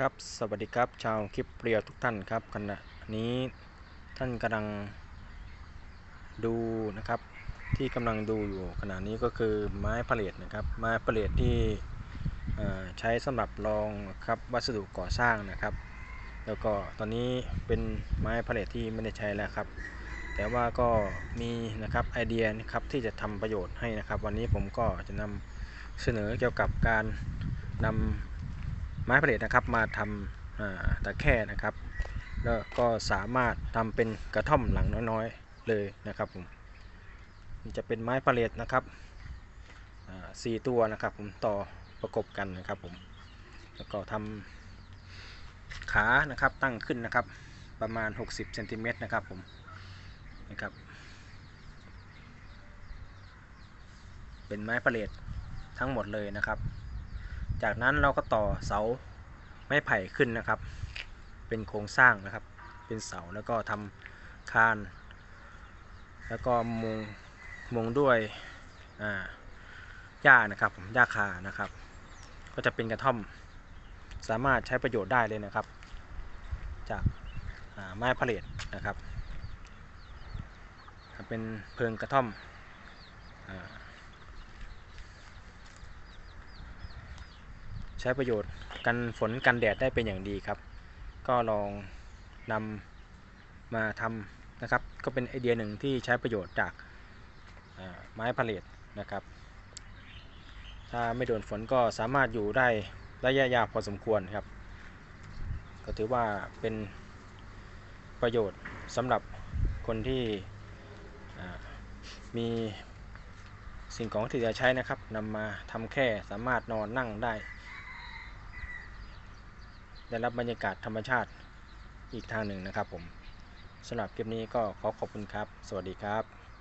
ครับสวัสดีครับชาวคลิปเปรียวทุกท่านครับขณะนี้ท่านกำลังดูนะครับ ที่กำลังดูอยู่ขณะนี้ก็คือไม้ผลิตนะครับ ไม้ผลิตที่ใช้สำหรับรองครับวัสดุก่อสร้างนะครับ แล้วก็ตอนนี้เป็นไม้ผลิตที่ไม่ได้ใช้แล้วครับ แต่ว่าก็มีนะครับไอเดียนะครับที่จะทำประโยชน์ให้นะครับ วันนี้ผมก็จะนำเสนอเกี่ยวกับการนำ ไม้ผลิตนะครับมาทำตะแคร่นะครับ แล้วก็สามารถทำเป็นกระท่อมหลังน้อยๆเลยนะครับผมจะเป็นไม้ผลิตนะครับสี่ตัวนะครับผมต่อประกบกันนะครับผมแล้วก็ทำขานะครับตั้งขึ้นนะครับประมาณ 60เซนติเมตรนะครับผมนะครับเป็นไม้ผลิตทั้งหมดเลยนะครับ จากนั้นเราก็ต่อเสาไม้ไผ่ขึ้นนะครับ เป็นโครงสร้างนะครับ เป็นเสาแล้วก็ทำคาน แล้วก็มุงมุงด้วยอ่าหญ้านะครับหญ้าคานะครับ ก็จะเป็นกระท่อมสามารถใช้ประโยชน์ได้เลยนะครับ จากาไม้ผลิตนะครับ เป็นเพิงกระท่อมอ่า ใช้ประโยชน์กันฝนกันแดดได้เป็นอย่างดีครับ ก็ลองนำมาทำนะครับ ก็เป็นไอเดียหนึ่งที่ใช้ประโยชน์จากาไม้ผลิตนะครับ ถ้าไม่โดนฝนก็สามารถอยู่ได้ระยะยาวพอสมควรครับ ก็ถือว่าเป็นประโยชน์สำหรับคนที่มีสิ่งของที่จะใช้นะครับนำมาทำแค่สามารถนอนนั่งได้ ได้รับบรรยากาศธรรมชาติอีกทางหนึ่งนะครับผมสำหรับคลิปนี้ก็ขอขอบคุณครับ สวัสดีครับ